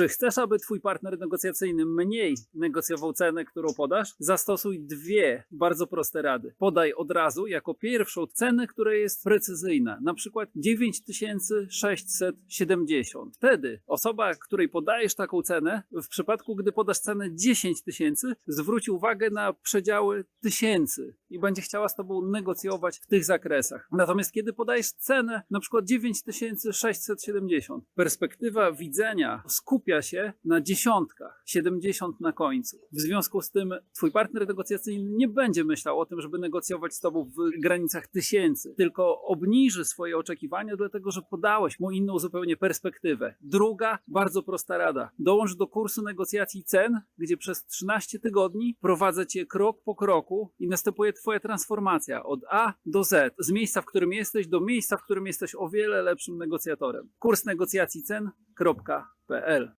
Czy chcesz, aby twój partner negocjacyjny mniej negocjował cenę, którą podasz? Zastosuj dwie bardzo proste rady. Podaj od razu jako pierwszą cenę, która jest precyzyjna, na przykład 9670. Wtedy osoba, której podajesz taką cenę, w przypadku gdy podasz cenę 10 tysięcy, zwróci uwagę na przedziały tysięcy i będzie chciała z tobą negocjować w tych zakresach. Natomiast kiedy podajesz cenę na przykład 9670, perspektywa widzenia skupia się na dziesiątkach, 70 na końcu. W związku z tym twój partner negocjacyjny nie będzie myślał o tym, żeby negocjować z tobą w granicach tysięcy, tylko obniży swoje oczekiwania, dlatego że podałeś mu inną zupełnie perspektywę. Druga, bardzo prosta rada. Dołącz do kursu negocjacji cen, gdzie przez 13 tygodni prowadzę cię krok po kroku i następuje twoja transformacja od A do Z, z miejsca, w którym jesteś, do miejsca, w którym jesteś o wiele lepszym negocjatorem. Kurs negocjacji